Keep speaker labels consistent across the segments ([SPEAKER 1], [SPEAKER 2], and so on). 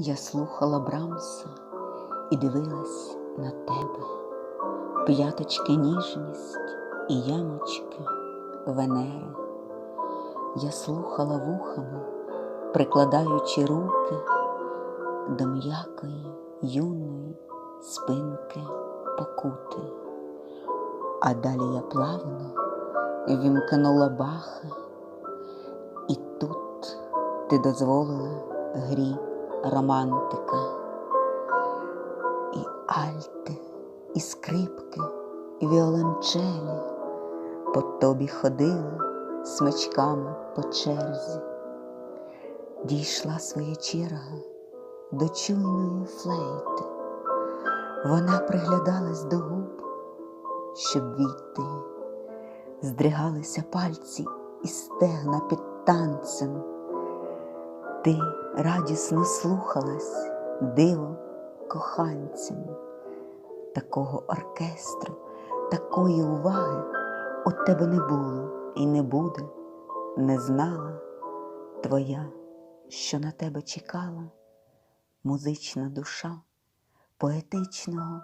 [SPEAKER 1] Я слухала Брамса і дивилась на тебе, п'яточки ніжність і ямочки Венери. Я слухала вухами, прикладаючи руки до м'якої юної спинки покути. А далі я плавно вімкнула бахи, і тут ти дозволила грі романтика. І альти, і скрипки, і віолончелі по тобі ходили смичками по черзі. Дійшла своя черга до чуйної флейти. Вона приглядалась до губ, щоб війти, здригалися пальці і стегна під танцем. Ти радісно слухалась диво коханцям, такого оркестру, такої уваги у тебе не було і не буде, не знала твоя, що на тебе чекала, музична душа поетичного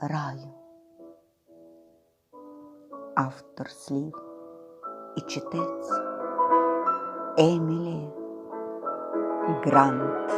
[SPEAKER 1] раю. Автор слів і читець Емілі grand.